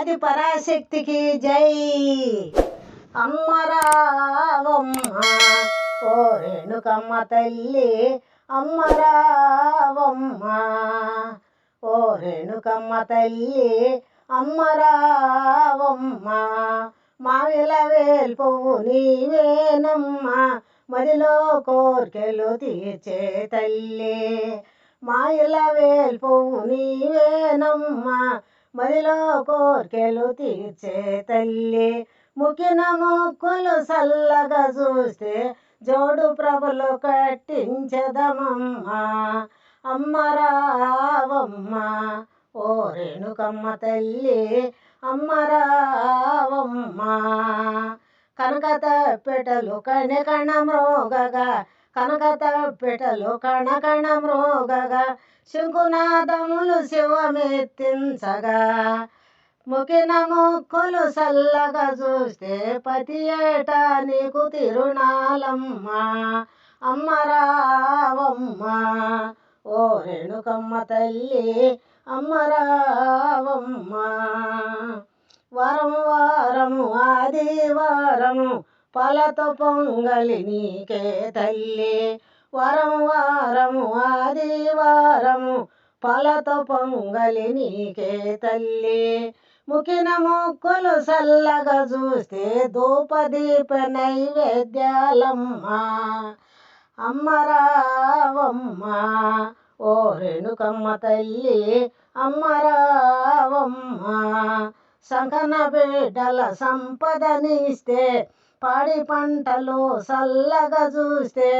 ఆది పరాశక్తికి జై. అమ్మరావమ్మ ఓ రేణుకమ్మ తల్లి అమ్మరావమ్మ ఓ రేణుకమ్మ తల్లి అమ్మరావమ్మ మావిల వేల్పువు నీవేనమ్మ మదిలో కోర్కెలు తీర్చే తల్లి. మాయిల వేల్పువు నీవేనమ్మ మదిలో కోర్కెలు తీర్చే తల్లి. ముకిన మొక్కులు సల్లగా చూస్తే జోడు ప్రభులు కట్టించదమమ్మా అమ్మరావమ్మ ఓ రేణుకమ్మ తల్లి అమ్మరావమ్మ కనక తప్పెటలు పెట్టలు కణకణ మ్రోగగా కనకత పిటలు కణకణ మ్రోగగా శంకునాదములు శివమెత్తించగా. ముకిన ముక్కులు చల్లగా చూస్తే పతి ఏటా నీకు తిరుణాలమ్మ అమ్మరావమ్మ. ఓ రేణుకమ్మ తల్లి అమ్మరావమ్మ. వరము వారము ఆదివారము పాలతో పొంగలి నీకే తల్లి. వరం వారము ఆదివారము పాలతో పొంగలి నీకే తల్లి. ముఖిన మొక్కులు చల్లగా చూస్తే ధూపదీప నైవేద్యాలమ్మ. అమ్మరావమ్మ ఓ రేణుకమ్మ తల్లి అమ్మరావమ్మ సంఘన సంకన బిడ్డల సంపదనిస్తే పాడి పంటలు చల్లగా చూస్తే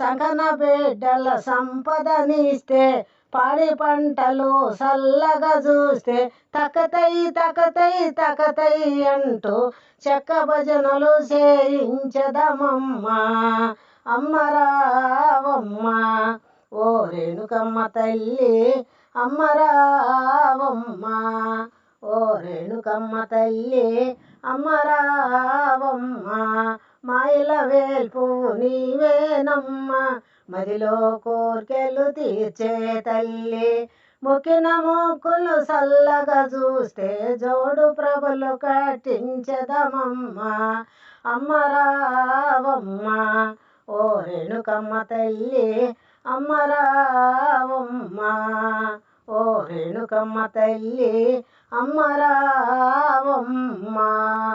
సగన బిడ్డల సంపదనిస్తే పాడి పంటలు సల్లగా చూస్తే తకతై తకతై తకతై అంటూ చెక్క భజనలు చేయించదమమ్మ అమ్మరావమ్మ ఓ రేణుకమ్మ తల్లి అమ్మరావమ్మ ఓ రేణుకమ్మ తల్లి అమ్మ రావమ్మ మాయల వేల్పు నీవేనమ్మ మదిలో కోర్కెలు తీర్చే తల్లి. ముఖిన మొక్కులు సల్లగా చూస్తే జోడు ప్రభులు కట్టించదమమ్మ. అమ్మరావమ్మ ఓ రేణుకమ్మ తల్లి అమ్మరావమ్మ ఓ రేణుకమ్మ తల్లి అమ్మరా 咁啊